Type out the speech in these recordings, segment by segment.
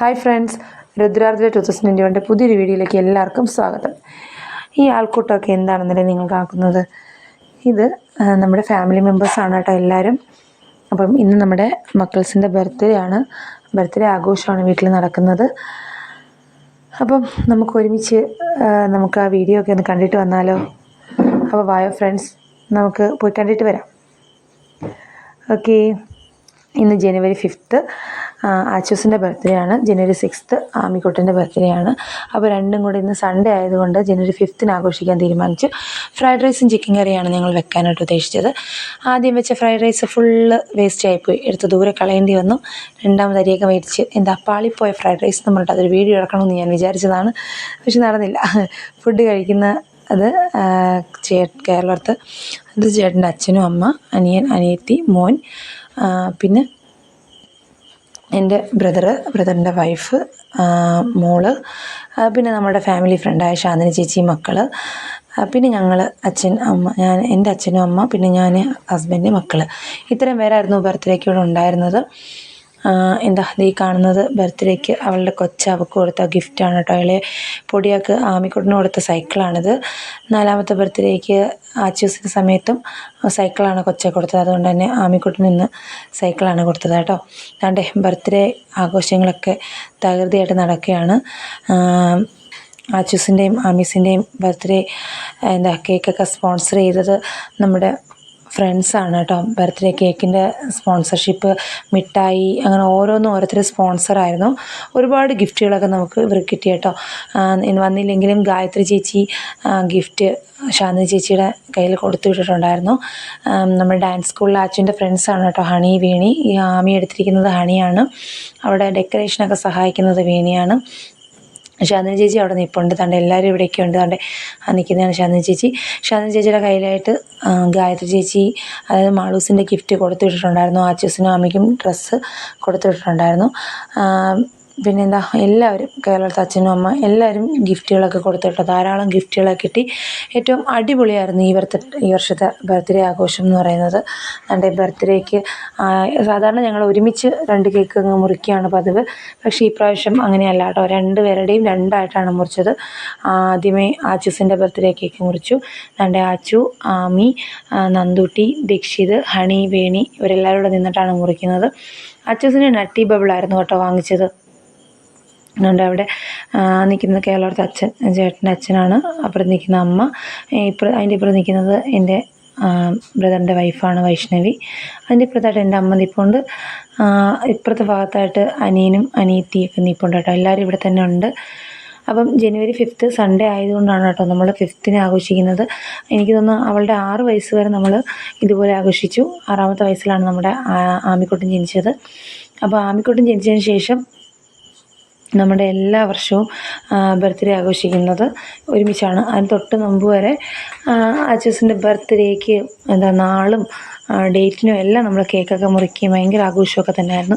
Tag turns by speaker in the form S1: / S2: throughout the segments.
S1: Hi friends രുദ്രാർദ്ര two thousand twenty പുതിയൊരു വീഡിയോയിലേക്ക് എല്ലാവർക്കും സ്വാഗതം. ഈ ആൾക്കൂട്ടമൊക്കെ എന്താണെന്നല്ലേ നിങ്ങൾ കാക്കുന്നത്? ഇത് നമ്മുടെ ഫാമിലി മെമ്പേഴ്സാണ് കേട്ടോ എല്ലാവരും. അപ്പം ഇന്ന് നമ്മുടെ മക്കൾസിന്റെ ബർത്ത്ഡേ ആണ്. ബർത്ത്ഡേ ആഘോഷമാണ് വീട്ടിൽ നടക്കുന്നത്. അപ്പം നമുക്ക് ഒരുമിച്ച് നമുക്ക് ആ വീഡിയോ ഒക്കെ ഒന്ന് കണ്ടിട്ട് വന്നാലോ? അപ്പോൾ വായോ ഫ്രണ്ട്സ് നമുക്ക് പോയി കണ്ടിട്ട് വരാം. ഓക്കെ. ഇന്ന് ജനുവരി ഫിഫ്ത്ത്. ആച്ചൂസിന്റെ ബർത്ത്ഡേ ആണ്. ജനുവരി സിക്സ്ത്ത് ആമിക്കുട്ടന്റെ ബർത്ത്ഡേ ആണ്. അപ്പോൾ രണ്ടും കൂടി ഇന്ന് സൺഡേ ആയതുകൊണ്ട് ജനുവരി ഫിഫ്ത്തിന് ആഘോഷിക്കാൻ തീരുമാനിച്ചു. ഫ്രൈഡ് റൈസും ചിക്കൻ കറിയാണ് ഞങ്ങൾ വെക്കാനായിട്ട് ഉദ്ദേശിച്ചത്. ആദ്യം വെച്ച ഫ്രൈഡ് റൈസ് ഫുള്ള് വേസ്റ്റ് ആയിപ്പോയി. എടുത്ത് ദൂരെ കളയേണ്ടി വന്നു. രണ്ടാമത് അരിയൊക്കെ മേടിച്ച് എന്താ പാളിപ്പോയ ഫ്രൈഡ് റൈസ് പറഞ്ഞിട്ട് അതൊരു വീഡിയോ എടുക്കണമെന്ന് ഞാൻ വിചാരിച്ചതാണ്. പക്ഷെ നടന്നില്ല. ഫുഡ് കഴിക്കുന്ന അത് ചേ കേരളത്ത്. അത് ചേട്ടന്റെ അച്ഛനും അമ്മ അനിയൻ അനിയത്തി മോൻ പിന്നെ എന്റെ ബ്രദർ ബ്രദറിന്റെ വൈഫ് മോൾ പിന്നെ നമ്മുടെ ഫാമിലി ഫ്രണ്ടായ ശാന്തിനി ചേച്ചി മക്കൾ പിന്നെ ഞങ്ങൾ അച്ഛൻ അമ്മ ഞാൻ എന്റെ അച്ഛനും അമ്മ പിന്നെ ഞാൻ ഹസ്ബൻഡ് മക്കൾ ഇത്രയും പേരായിരുന്നു ബർത്ത്ഡേക്ക് ഇവിടെ ഉണ്ടായിരുന്നത്. എന്താ ദേ ഈ കാണുന്നത് ബർത്ത്ഡേക്ക് അവളുടെ കൊച്ച അവൾക്ക് കൊടുത്ത ഗിഫ്റ്റാണ് കേട്ടോ. അയാളെ പൊടിയാക്ക് ആമിക്കുട്ടിന് കൊടുത്ത സൈക്കിളാണിത്. നാലാമത്തെ ബർത്ത്ഡേക്ക് ആച്ചൂസിന്റെ സമയത്തും സൈക്കിളാണ് കൊച്ച കൊടുത്തത്. അതുകൊണ്ട് തന്നെ ആമിക്കുട്ടിന് ഇന്ന് സൈക്കിളാണ് കൊടുത്തത് കേട്ടോ. അതാണ്ട് ബർത്ത്ഡേ ആഘോഷങ്ങളൊക്കെ തകൃതിയായിട്ട് നടക്കുകയാണ്. ആച്ചൂസിന്റെയും ആമീസിന്റെയും ബർത്ത്ഡേ എന്താ കേക്കൊക്കെ സ്പോൺസർ ചെയ്തത് നമ്മുടെ ഫ്രണ്ട്സാണ് കേട്ടോ. ബർത്ത്ഡേ കേക്കിന്റെ സ്പോൺസർഷിപ്പ് മിഠായി അങ്ങനെ ഓരോന്നും ഓരോരുത്തർ സ്പോൺസറായിരുന്നു ഒരുപാട് ഗിഫ്റ്റുകളൊക്കെ നമുക്ക് ഇവർക്ക് കിട്ടി കേട്ടോ. വന്നില്ലെങ്കിലും ഗായത്രി ചേച്ചി ഗിഫ്റ്റ് ശാന്തി ചേച്ചിയുടെ കയ്യിൽ കൊടുത്തു വിട്ടിട്ടുണ്ടായിരുന്നു. നമ്മുടെ ഡാൻസ് സ്കൂളിലെ അച്ഛന്റെ ഫ്രണ്ട്സാണ് കേട്ടോ. ഹണി വീണി. ഈ ആമി എടുത്തിരിക്കുന്നത് ഹണിയാണ്. അവിടെ ഡെക്കറേഷനൊക്കെ സഹായിക്കുന്നത് വീണിയാണ്. ശാന്തിനി ചേച്ചി അവിടെ നിൽപ്പുണ്ട് തണ്ട് എല്ലാവരും ഇവിടെയൊക്കെ ഉണ്ട്. തണ്ട് നിൽക്കുന്നതാണ് ശാന്തിനി ചേച്ചി. ശാന്തിനി ചേച്ചിയുടെ കയ്യിലായിട്ട് ഗായത്രി ചേച്ചി അതായത് മാളൂസിന്റെ ഗിഫ്റ്റ് കൊടുത്തു വിട്ടിട്ടുണ്ടായിരുന്നു ആച്ചൂസിനും അമ്മയ്ക്കും ഡ്രസ്സ് കൊടുത്തു വിട്ടിട്ടുണ്ടായിരുന്നു പിന്നെന്താ എല്ലാവരും കേരളത്തിലെ അച്ഛനും അമ്മ എല്ലാവരും ഗിഫ്റ്റുകളൊക്കെ കൊടുത്തിട്ട് ധാരാളം ഗിഫ്റ്റുകളൊക്കെ കിട്ടി. ഏറ്റവും അടിപൊളിയായിരുന്നു ഈ വർത്ത ഈ വർഷത്തെ ബർത്ത്ഡേ ആഘോഷം എന്ന് പറയുന്നത്. എന്റെ ബർത്ത്ഡേക്ക് സാധാരണ ഞങ്ങൾ ഒരുമിച്ച് രണ്ട് കേക്ക് അങ്ങ് മുറിക്കുകയാണ് പതിവ്. പക്ഷേ ഈ പ്രാവശ്യം അങ്ങനെയല്ല കേട്ടോ. രണ്ട് പേരുടെയും രണ്ടായിട്ടാണ് മുറിച്ചത്. ആദ്യമേ ആച്ചുസിന്റെ ബർത്ത്ഡേ കേക്ക് മുറിച്ചു. എന്റെ ആച്ചു ആമി നന്ദുട്ടി ദീക്ഷിത് ഹണി വേണി ഇവരെല്ലാവരും കൂടെ നിന്നിട്ടാണ് മുറിക്കുന്നത്. അച്ചുസിന് നട്ടി ബബിളായിരുന്നു കേട്ടോ വാങ്ങിച്ചത്. അതുകൊണ്ട് അവിടെ നിൽക്കുന്ന കേരളത്തെ അച്ഛൻ ചേട്ടന്റെ അച്ഛനാണ്. അപ്പുറത്ത് നിൽക്കുന്ന അമ്മ ഇപ്പുറം അതിന്റെ ഇപ്പുറത്ത് നിൽക്കുന്നത് എന്റെ ബ്രദറിന്റെ വൈഫാണ് വൈഷ്ണവി. അതിന്റെ ഇപ്പുറത്തായിട്ട് എന്റെ അമ്മ നിൽപ്പുണ്ട് ഇപ്പുറത്തെ ഭാഗത്തായിട്ട് അനിയനും അനിയത്തിയൊക്കെ നിൽപ്പുണ്ട് കേട്ടോ. എല്ലാവരും ഇവിടെ തന്നെ ഉണ്ട്. അപ്പം ജനുവരി ഫിഫ്ത്ത് സൺഡേ ആയതുകൊണ്ടാണ് കേട്ടോ നമ്മൾ ഫിഫ്ത്തിന് ആഘോഷിക്കുന്നത്. എനിക്ക് തോന്നുന്നു അവളുടെ ആറ് വയസ്സ് വരെ നമ്മൾ ഇതുപോലെ ആഘോഷിച്ചു. ആറാമത്തെ വയസ്സിലാണ് നമ്മുടെ ആമിക്കൂട്ടം ആമിക്കുട്ടൻ ജനിച്ചത്. അപ്പോൾ ആമിക്കുട്ടൻ ജനിച്ചതിന് ശേഷം നമ്മുടെ എല്ലാ വർഷവും ബർത്ത്ഡേ ആഘോഷിക്കുന്നത് ഒരുമിച്ചാണ്. അതിന് തൊട്ട് മുമ്പ് വരെ അച്ചൂസിന്റെ ബർത്ത്ഡേക്ക് എന്താ നാളും ഡേറ്റിനും എല്ലാം നമ്മൾ കേക്കൊക്കെ മുറിക്കുകയും ഭയങ്കര ആഘോഷമൊക്കെ തന്നെയായിരുന്നു.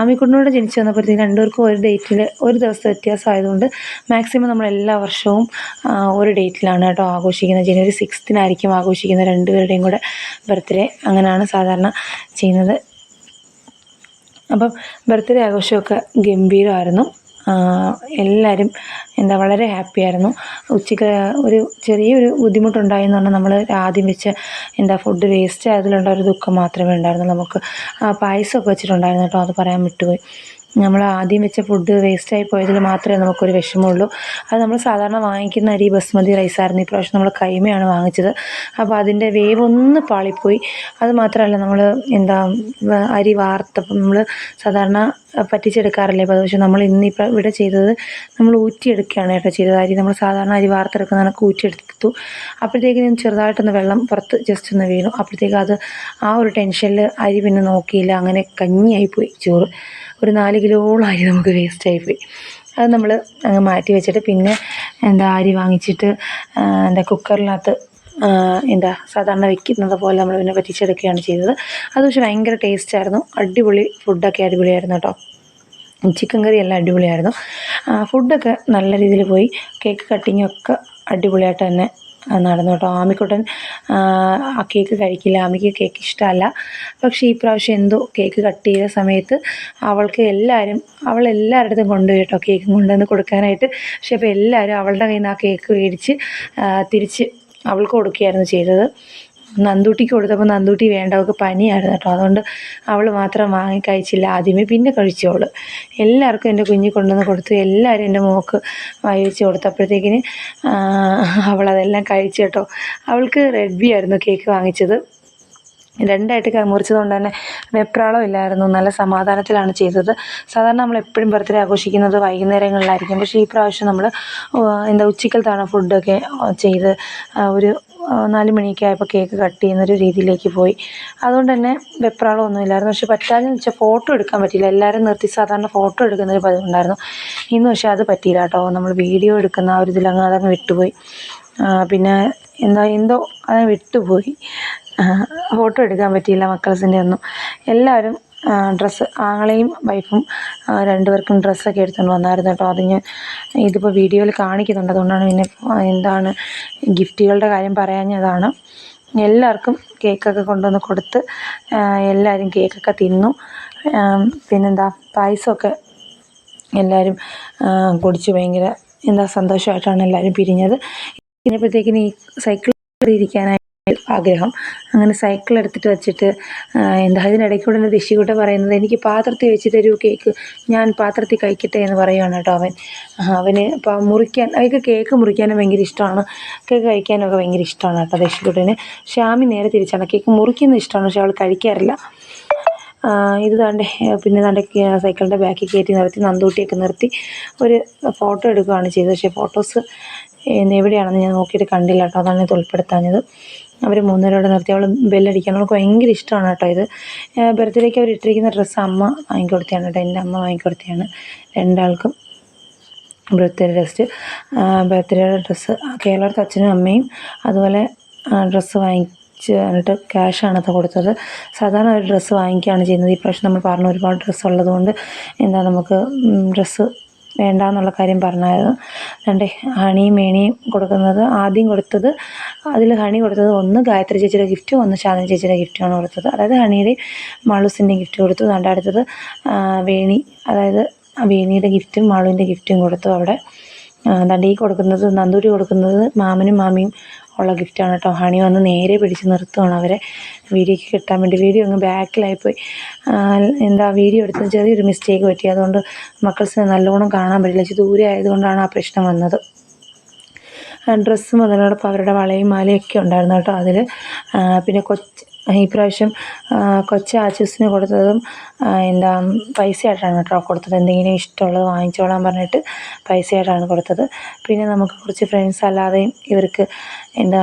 S1: ആമിക്കുട്ടിനോട് ജനിച്ചു വന്നപ്പോഴത്തേക്ക് രണ്ടുപേർക്കും ഒരു ഡേറ്റിൽ ഒരു ദിവസത്തെ വ്യത്യാസമായതുകൊണ്ട് മാക്സിമം നമ്മൾ എല്ലാ വർഷവും ഒരു ഡേറ്റിലാണ് കേട്ടോ ആഘോഷിക്കുന്നത്. ജനുവരി സിക്സ്തിനായിരിക്കും ആഘോഷിക്കുന്നത് രണ്ടുപേരുടെയും കൂടെ ബർത്ത്ഡേ അങ്ങനെയാണ് സാധാരണ ചെയ്യുന്നത്. അപ്പം ബർത്ത്ഡേ ആഘോഷമൊക്കെ ഗംഭീരമായിരുന്നു. എല്ലാവരും എന്താ വളരെ ഹാപ്പി ആയിരുന്നു. ഉച്ചയ്ക്ക് ഒരു ചെറിയൊരു ബുദ്ധിമുട്ടുണ്ടായെന്ന് പറഞ്ഞാൽ നമ്മൾ ആദ്യം വെച്ച് എന്താ ഫുഡ് വേസ്റ്റ് ആയതിലുള്ള ഒരു ദുഃഖം മാത്രമേ ഉണ്ടായിരുന്നുള്ളൂ നമുക്ക്. പായസമൊക്കെ വെച്ചിട്ടുണ്ടായിരുന്നു കേട്ടോ അത് പറയാൻ വിട്ടുപോയി. നമ്മൾ ആദ്യം വെച്ച ഫുഡ് വേസ്റ്റായി പോയതിൽ മാത്രമേ നമുക്കൊരു വിഷമമുള്ളൂ. അത് നമ്മൾ സാധാരണ വാങ്ങിക്കുന്ന അരി ബസ്മതി റൈസായിരുന്നു ഇപ്രാവശ്യം നമ്മൾ കൈമയാണ് വാങ്ങിച്ചത്. അപ്പോൾ അതിന്റെ വേവ് ഒന്ന് പാളിപ്പോയി. അത് മാത്രമല്ല നമ്മൾ എന്താ അരി വാർത്തപ്പം നമ്മൾ സാധാരണ പറ്റിച്ചെടുക്കാറില്ലേ? അപ്പോൾ പക്ഷേ നമ്മൾ ഇന്നിപ്പോൾ ഇവിടെ ചെയ്തത് നമ്മൾ ഊറ്റിയെടുക്കുകയാണ് കേട്ടോ ചെയ്തത്. അരി നമ്മൾ സാധാരണ അരി വാർത്തെടുക്കുന്ന കണക്ക് ഊറ്റിയെടുത്തു. അപ്പോഴത്തേക്കിനും ചെറുതായിട്ടൊന്ന് വെള്ളം പുറത്ത് ജസ്റ്റ് ഒന്ന് വീണു. അപ്പോഴത്തേക്ക് അത് ആ ഒരു ടെൻഷനിൽ അരി പിന്നെ നോക്കിയില്ല. അങ്ങനെ കഞ്ഞിയായിപ്പോയി ചോറ്. ഒരു നാല് കിലോളം അരി നമുക്ക് വേസ്റ്റായിപ്പോയി അത് നമ്മൾ അങ്ങ് മാറ്റി വെച്ചിട്ട് പിന്നെ എന്താ അരി വാങ്ങിച്ചിട്ട് എന്താ കുക്കറിനകത്ത് എന്താ സാധാരണ വെക്കുന്നത് പോലെ നമ്മൾ പിന്നെ പറ്റിച്ചെടുക്കുകയാണ് ചെയ്തത്. അത് പക്ഷേ ഭയങ്കര ടേസ്റ്റായിരുന്നു അടിപൊളി ഫുഡൊക്കെ അടിപൊളിയായിരുന്നു കേട്ടോ. ചിക്കൻ കറി എല്ലാം അടിപൊളിയായിരുന്നു. ഫുഡൊക്കെ നല്ല രീതിയിൽ പോയി. കേക്ക് കട്ടിങ്ങൊക്കെ അടിപൊളിയായിട്ട് തന്നെ നടന്നു കേട്ടോ. ആമിക്കുട്ടൻ ആ കേക്ക് കഴിക്കില്ല. ആമിക്ക് കേക്ക് ഇഷ്ടമല്ല. പക്ഷേ ഈ പ്രാവശ്യം എന്തോ കേക്ക് കട്ട് ചെയ്ത സമയത്ത് അവൾക്ക് എല്ലാവരും അവൾ എല്ലാവരുടെ കൊണ്ടു കേട്ടോ കേക്ക് കൊണ്ടുവന്ന് കൊടുക്കാനായിട്ട്. പക്ഷെ അപ്പോൾ എല്ലാവരും അവളുടെ കയ്യിൽ നിന്ന് ആ കേക്ക് മേടിച്ച് തിരിച്ച് അവൾക്ക് കൊടുക്കുകയായിരുന്നു ചെയ്തത്. നന്ദൂട്ടിക്ക് കൊടുത്തപ്പോൾ നന്ദൂട്ടി വേണ്ട അവൾക്ക് പനിയായിരുന്നു കേട്ടോ. അതുകൊണ്ട് അവൾ മാത്രം വാങ്ങി കഴിച്ചില്ല. ആദ്യമേ പിന്നെ കഴിച്ചോൾ. എല്ലാവർക്കും എന്റെ കുഞ്ഞ് കൊണ്ടുവന്ന് കൊടുത്തു. എല്ലാവരും എന്റെ മോക്ക് വായി വായിച്ച് കൊടുത്തപ്പോഴത്തേക്കിന് അവളതെല്ലാം കഴിച്ചു കേട്ടോ. അവൾക്ക് റെഡ്ബി ആയിരുന്നു കേക്ക് വാങ്ങിച്ചത്. രണ്ടായിട്ട് മുറിച്ചത് കൊണ്ട് തന്നെ വെപ്രാളം ഇല്ലായിരുന്നു. നല്ല സമാധാനത്തിലാണ് ചെയ്തത്. സാധാരണ നമ്മൾ എപ്പോഴും ബർത്ത്ഡേ ആഘോഷിക്കുന്നത് വൈകുന്നേരങ്ങളിലായിരിക്കും. പക്ഷേ ഈ പ്രാവശ്യം നമ്മൾ എന്താ ഉച്ചക്കലത്താണ് ഫുഡൊക്കെ ചെയ്ത് ഒരു നാല് മണിയൊക്കെ ആയപ്പോൾ കേക്ക് കട്ട് ചെയ്യുന്നൊരു രീതിയിലേക്ക് പോയി. അതുകൊണ്ട് തന്നെ വെപ്രാളമൊന്നും ഇല്ലായിരുന്നു. പക്ഷെ പറ്റാതെന്ന് വെച്ചാൽ ഫോട്ടോ എടുക്കാൻ പറ്റിയില്ല. എല്ലാവരും നിർത്തി സാധാരണ ഫോട്ടോ എടുക്കുന്നൊരു പതിവുണ്ടായിരുന്നു. ഇന്ന് പക്ഷേ അത് പറ്റിയില്ല കേട്ടോ. നമ്മൾ വീഡിയോ എടുക്കുന്ന ആ ഒരു ഇതിലങ്ങ് അതങ്ങ് വിട്ടുപോയി. പിന്നെ എന്താ എന്തോ അത് വിട്ടുപോയി. ഫോട്ടോ എടുക്കാൻ പറ്റിയില്ല മക്കൾസിന്റെ ഒന്നും. എല്ലാവരും ഡ്രസ്സ് ആങ്ങളെയും വൈഫും രണ്ടുപേർക്കും ഡ്രസ്സൊക്കെ എടുത്തുകൊണ്ട് വന്നായിരുന്നു. കേട്ടോ അത് ഞാൻ ഇതിപ്പോൾ വീഡിയോയിൽ കാണിക്കുന്നുണ്ട്. അതുകൊണ്ടാണ് പിന്നെ എന്താണ് ഗിഫ്റ്റുകളുടെ കാര്യം പറയാഞ്ഞതാണ്. എല്ലാവർക്കും കേക്കൊക്കെ കൊണ്ടുവന്ന് കൊടുത്ത് എല്ലാവരും കേക്കൊക്കെ തിന്നു. പിന്നെന്താ പായസമൊക്കെ എല്ലാവരും കുടിച്ച്. ഭയങ്കര എന്താ സന്തോഷമായിട്ടാണ് എല്ലാവരും പിരിഞ്ഞത്. ഇതിനപ്പോഴത്തേക്കിന് ഈ സൈക്കിൾ ഇരിക്കാനായി ആഗ്രഹം. അങ്ങനെ സൈക്കിൾ എടുത്തിട്ട് വെച്ചിട്ട് എന്താ ഇതിനിടയ്ക്കൂടെ എന്റെ ദിശികൂട്ട പറയുന്നത് എനിക്ക് പാത്രത്തിൽ വെച്ച് തരൂ കേക്ക്. ഞാൻ പാത്രത്തിൽ കഴിക്കട്ടെ എന്ന് പറയുകയാണ് കേട്ടോ അവൻ. അവന് ഇപ്പം മുറിക്കാൻ അവർക്ക് കേക്ക് മുറിക്കാനും ഭയങ്കര ഇഷ്ടമാണ്. കേക്ക് കഴിക്കാനൊക്കെ ഭയങ്കര ഇഷ്ടമാണ് കേട്ടോ ദശികൂട്ടന്. ശ്യാമി നേരെ തിരിച്ചാണ്. കേക്ക് മുറിക്കുന്നത് ഇഷ്ടമാണ് പക്ഷെ അവൾ കഴിക്കാറില്ല. ഇത് താണ്ടെ പിന്നെ താണ്ടെ സൈക്കിളിന്റെ ബാക്കിൽ കയറ്റി നിർത്തി നന്ദൂട്ടിയൊക്കെ നിർത്തി ഒരു ഫോട്ടോ എടുക്കുകയാണ് ചെയ്തത്. പക്ഷേ ഫോട്ടോസ് എവിടെയാണെന്ന് ഞാൻ നോക്കിയിട്ട് കണ്ടില്ല കേട്ടോ. അതാണ് ഇത് ഉൾപ്പെടുത്താഞ്ഞത്. അവർ മൂന്നുപേരോടെ നിർത്തി. അവൾ ബെല്ലടിക്കാൻ അവൾക്ക് ഭയങ്കര ഇഷ്ടമാണ് കേട്ടോ ഇത്. ബർത്ത്ഡേക്ക് അവർ ഇട്ടിരിക്കുന്ന ഡ്രസ്സ് അമ്മ വാങ്ങിക്കൊടുത്തതാണ് കേട്ടോ. എന്റെ അമ്മ വാങ്ങിക്കൊടുത്തതാണ്. രണ്ടാൾക്കും ബർത്ത്ഡേ ഡ്രസ്സ്. ബർത്ത്ഡേയുടെ ഡ്രസ്സ് കേരളത്തെ അച്ഛനും അമ്മയും അതുപോലെ ഡ്രസ്സ് വാങ്ങിച്ച് എന്നിട്ട് ക്യാഷാണ് അത് കൊടുത്തത്. സാധാരണ ഒരു ഡ്രസ്സ് വാങ്ങിക്കുകയാണ് ചെയ്യുന്നത്. ഈ പ്രാവശ്യം നമ്മൾ പറഞ്ഞ ഒരുപാട് ഡ്രസ്സ് ഉള്ളതുകൊണ്ട് എന്താ നമുക്ക് ഡ്രസ്സ് വേണ്ട എന്നുള്ള കാര്യം പറഞ്ഞായിരുന്നു. രണ്ട് ഹണിയും മേണിയും കൊടുക്കുന്നത് ആദ്യം കൊടുത്തത് അതിൽ ഹണി കൊടുത്തത് ഒന്ന് ഗായത്രി ചേച്ചിയുടെ ഗിഫ്റ്റ് ഒന്ന് ശാന്തി ചേച്ചിയുടെ ഗിഫ്റ്റുമാണ് കൊടുത്തത്. അതായത് ഹണിയുടെ മളുസിന്റെ ഗിഫ്റ്റ് കൊടുത്തു. രണ്ട് അടുത്തത് വേണി അതായത് വേണിയുടെ ഗിഫ്റ്റും മാളുവിന്റെ ഗിഫ്റ്റും കൊടുത്തു അവിടെ. ദണ്ട് ഈ കൊടുക്കുന്നത് നന്ദൂരി കൊടുക്കുന്നത് മാമനും മാമിയും ഉള്ള ഗിഫ്റ്റാണ് കേട്ടോ. ഹണി വന്ന് നേരെ പിടിച്ച് നിർത്തുവാണ് അവരെ. വീഡിയോയ്ക്ക് കിട്ടാൻ വേണ്ടി വീഡിയോ അങ്ങ് ബാക്കിലായിപ്പോയി. എന്താ വീഡിയോ എടുത്തത് ചെറിയൊരു മിസ്റ്റേക്ക് പറ്റി. അതുകൊണ്ട് മക്കൾസിനെ നല്ലോണം കാണാൻ പറ്റില്ല. ഇച്ചിരി ദൂരെ ആയതുകൊണ്ടാണ് ആ പ്രശ്നം വന്നത്. ഡ്രസ്സും അതിനോടൊപ്പം അവരുടെ വളയും മാലയൊക്കെ ഉണ്ടായിരുന്നു കേട്ടോ അതിൽ പിന്നെ കൊച്ച് ഈ പ്രാവശ്യം കൊച്ചു ആച്ചൂസിന് കൊടുത്തതും എന്താ പൈസയായിട്ടാണ് കേട്ടോ കൊടുത്തത്. എന്തെങ്കിലും ഇഷ്ടമുള്ളത് വാങ്ങിച്ചോളാൻ പറഞ്ഞിട്ട് പൈസയായിട്ടാണ് കൊടുത്തത്. പിന്നെ നമുക്ക് കുറച്ച് ഫ്രണ്ട്സ് അല്ലാതെയും ഇവർക്ക് എന്താ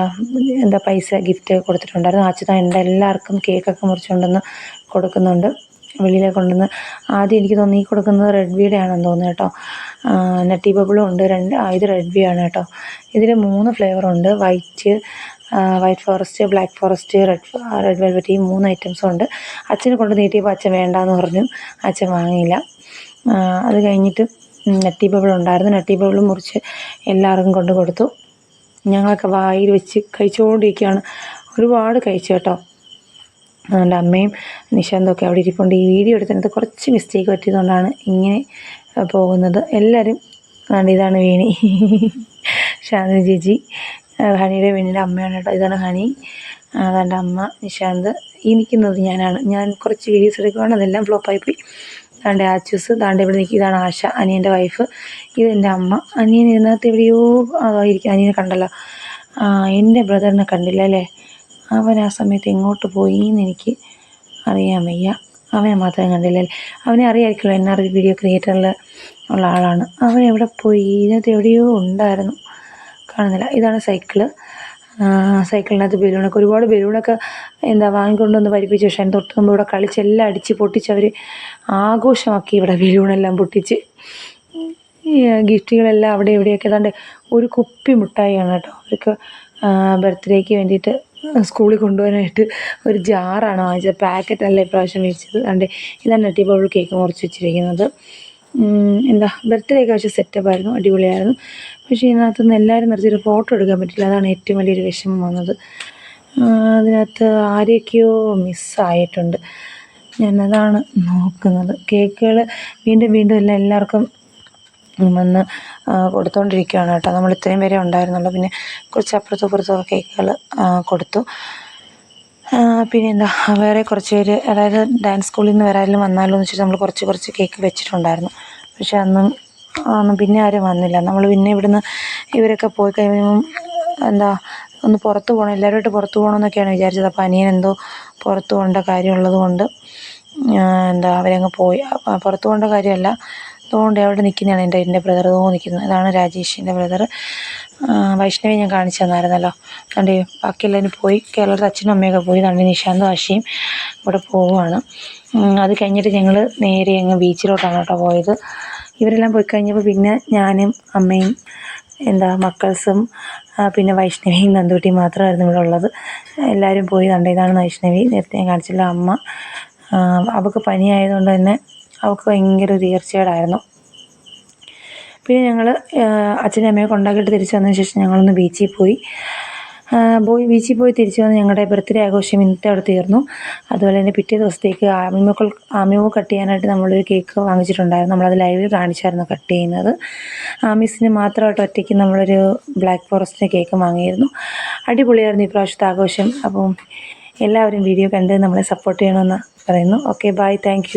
S1: എന്താ പൈസ ഗിഫ്റ്റ് കൊടുത്തിട്ടുണ്ടായിരുന്നു. ആച്ചു താൻ എന്റെ എല്ലാവർക്കും കേക്കൊക്കെ മുറിച്ചുകൊണ്ടുവന്ന് കൊടുക്കുന്നുണ്ട്. വെളിയിലേക്ക് കൊണ്ടുവന്ന്. ആദ്യം എനിക്ക് തോന്നി ഈ കൊടുക്കുന്നത് റെഡ് വീടെ ആണെന്ന് തോന്നുന്നു കേട്ടോ. നട്ടി ബബിളും ഉണ്ട്. രണ്ട് ഇത് റെഡ് വി ആണ് കേട്ടോ. ഇതിൽ മൂന്ന് ഫ്ലേവറുണ്ട് white white forest black forest red red velvet ഈ മൂന്ന് ഐറ്റംസും ഉണ്ട്. അച്ഛന് കൊണ്ട് നീട്ടിയപ്പോൾ അച്ഛൻ വേണ്ടാന്ന് പറഞ്ഞു. അച്ഛൻ വാങ്ങിയില്ല. അത് കഴിഞ്ഞിട്ട് നട്ടി ബബിൾ ഉണ്ടായിരുന്നു. നട്ടി ബബിൾ മുറിച്ച് എല്ലാവർക്കും കൊണ്ട് കൊടുത്തു. ഞങ്ങളൊക്കെ വായിൽ വെച്ച് കഴിച്ചുകൊണ്ടിരിക്കുകയാണ് ഒരുപാട് കഴിച്ചു കേട്ടോ. അതുകൊണ്ട് അമ്മയും നിശാന്തൊക്കെ അവിടെ ഇരിപ്പുണ്ട്. ഈ വീഡിയോ എടുത്തിട്ട് കുറച്ച് മിസ്റ്റേക്ക് പറ്റിയതുകൊണ്ടാണ് ഇങ്ങനെ പോകുന്നത്. എല്ലാവരും ഇതാണ് വീണി. ശാന്തി ചേച്ചി ഹണിയുടെ വീടിന്റെ അമ്മയാണ് കേട്ടോ. ഇതാണ് ഹണി. അതെന്റെ അമ്മ നിശാന്ത്. ഈ നിൽക്കുന്നത് ഞാനാണ്. ഞാൻ കുറച്ച് വീഡിയോസ് എടുക്കുകയാണ് അതെല്ലാം ഫ്ലോപ്പായി പോയി. താണ്ടെ ആച്ചൂസ് താണ്ടെ ഇവിടെ നിൽക്കുക ഇതാണ് ആശ അനിയന്റെ വൈഫ് ഇതെന്റെ അമ്മ. അനിയൻ ഇതിനകത്ത് എവിടെയോ ഇരിക്കും അനിയനെ കണ്ടല്ലോ. എന്റെ ബ്രദറിനെ കണ്ടില്ല അല്ലേ? അവൻ ആ സമയത്ത് എങ്ങോട്ട് പോയി എന്ന് എനിക്ക് അറിയാൻ വയ്യ. അവനെ മാത്രമേ കണ്ടില്ല അല്ലേ? അവനെ അറിയാമായിരിക്കുമല്ലോ എൻ ആർ വീഡിയോ ക്രിയേറ്ററിൽ ഉള്ള ആളാണ്. അവൻ എവിടെ പോയി? ഇതിനകത്ത് എവിടെയോ ഉണ്ടായിരുന്നു. കാണുന്നില്ല. ഇതാണ് സൈക്കിൾ സൈക്കിളിനകത്ത് ബലൂണൊക്കെ ഒരുപാട് ബലൂണൊക്കെ എന്താ വാങ്ങിക്കൊണ്ടുവന്ന് പരിപ്പിച്ച് പക്ഷേ തൊട്ട് മുമ്പ് ഇവിടെ കളിച്ച് എല്ലാം അടിച്ച് പൊട്ടിച്ച് അവർ ആഘോഷമാക്കി ഇവിടെ ബലൂണെല്ലാം പൊട്ടിച്ച്. ഗിഫ്റ്റുകളെല്ലാം അവിടെ എവിടെയൊക്കെ ഏതാണ്ട് ഒരു കുപ്പി മിഠായിയാണ് കേട്ടോ. അവർക്ക് ബർത്ത്ഡേക്ക് വേണ്ടിയിട്ട് സ്കൂളിൽ കൊണ്ടുപോകാനായിട്ട് ഒരു ജാറാണ് വാങ്ങിച്ചത്. പാക്കറ്റല്ല ഇപ്രാവശ്യം മേടിച്ചത്. അതുകൊണ്ട് ഇതാണ് നെട്ടി ബബിൾ കേക്ക് മുറിച്ച് വെച്ചിരിക്കുന്നത്. എന്താ ബർത്ത്ഡേ ഒക്കെ വെച്ച് സെറ്റപ്പ് ആയിരുന്നു അടിപൊളിയായിരുന്നു. പക്ഷേ ഇതിനകത്തുനിന്ന് എല്ലാവരും നിർത്തിയൊരു ഫോട്ടോ എടുക്കാൻ പറ്റില്ല അതാണ് ഏറ്റവും വലിയൊരു വിഷമം വന്നത്. അതിനകത്ത് ആരെയൊക്കെയോ മിസ്സായിട്ടുണ്ട് ഞാനതാണ് നോക്കുന്നത്. കേക്കുകൾ വീണ്ടും വീണ്ടും എല്ലാം എല്ലാവർക്കും വന്ന് കൊടുത്തുകൊണ്ടിരിക്കുകയാണ് കേട്ടോ. നമ്മൾ ഇത്രയും പേരെ ഉണ്ടായിരുന്നുള്ളൂ. പിന്നെ കുറച്ച് അപ്പുറത്തും ഇപ്പുറത്തും കേക്കുകൾ കൊടുത്തു. ആ, പിന്നെ എന്താ വേറെ കുറച്ച് പേര് അതായത് ഡാൻസ് സ്കൂളിൽ നിന്ന് ആരെങ്കിലും വന്നാലോ എന്ന് വെച്ചിട്ട് നമ്മൾ കുറച്ച് കുറച്ച് കേക്ക് വെച്ചിട്ടുണ്ടായിരുന്നു. പക്ഷെ അന്നും അന്നും പിന്നെ ആരും വന്നില്ല. നമ്മൾ പിന്നെ ഇവിടുന്ന് ഇവരൊക്കെ പോയി കഴിയുമ്പം എന്താ ഒന്ന് പുറത്ത് പോകണം എല്ലാവരുമായിട്ട് പുറത്ത് പോകണമെന്നൊക്കെയാണ് വിചാരിച്ചത്. അപ്പോൾ അനിയൻ എന്തോ പുറത്ത് പോകേണ്ട കാര്യമുള്ളത് കൊണ്ട് എന്താ അവരങ്ങ് പോയി. പുറത്ത് പോകേണ്ട കാര്യമല്ല. തോണ്ടി അവിടെ നിൽക്കുന്നതാണ് എന്റെ എന്റെ ബ്രദർ തോ നിൽക്കുന്നത്. ഇതാണ് രാജേഷിന്റെ ബ്രദർ വൈഷ്ണവി ഞാൻ കാണിച്ചു തന്നായിരുന്നല്ലോ. അതുകൊണ്ട് ബാക്കി എല്ലാവരും പോയി. കേരളത്തിൽ അച്ഛനും അമ്മയൊക്കെ പോയി. അതുകൊണ്ട് നിശാന്തും ആശയും ഇവിടെ പോവുകയാണ്. അത് കഴിഞ്ഞിട്ട് ഞങ്ങൾ നേരെ അങ്ങ് ബീച്ചിലോട്ടാണ് കേട്ടോ പോയത്. ഇവരെല്ലാം പോയി കഴിഞ്ഞപ്പോൾ പിന്നെ ഞാനും അമ്മയും എന്താ മക്കൾസും പിന്നെ വൈഷ്ണവിയും നന്ദൂട്ടിയും മാത്രമായിരുന്നു ഇവിടെ ഉള്ളത്. എല്ലാവരും പോയി കണ്ട ഇതാണ് വൈഷ്ണവി. നേരത്തെ ഞാൻ കാണിച്ചില്ല അമ്മ. അവൾക്ക് പനിയായതുകൊണ്ട് തന്നെ അവൾക്ക് ഭയങ്കര ഒരു ഈർച്ചയോടായിരുന്നു. പിന്നെ ഞങ്ങൾ അച്ഛനും അമ്മയെ കൊണ്ടാക്കിയിട്ട് തിരിച്ചു വന്നതിന് ശേഷം ഞങ്ങളൊന്ന് ബീച്ചിൽ പോയി. പോയി ബീച്ചിൽ പോയി തിരിച്ചു വന്ന് ഞങ്ങളുടെ ബർത്ത്ഡേ ആഘോഷം ഇന്നത്തെ അവിടെ തീർന്നു. അതുപോലെ തന്നെ പിറ്റേ ദിവസത്തേക്ക് ആമിമുക്കൾ ആമിമോ കട്ട് ചെയ്യാനായിട്ട് നമ്മളൊരു കേക്ക് വാങ്ങിച്ചിട്ടുണ്ടായിരുന്നു. നമ്മളത് ലൈവിൽ കാണിച്ചായിരുന്നു കട്ട് ചെയ്യുന്നത്. ആമീസിന് മാത്രമായിട്ട് ഒറ്റയ്ക്ക് നമ്മളൊരു ബ്ലാക്ക് ഫോറസ്റ്റിന്റെ കേക്ക് വാങ്ങിയിരുന്നു. അടിപൊളിയായിരുന്നു ഈ പ്രാവശ്യത്തെ ആഘോഷം. അപ്പം എല്ലാവരും വീഡിയോ കണ്ട് നമ്മളെ സപ്പോർട്ട് ചെയ്യണമെന്ന് പറയുന്നു. Okay bye thank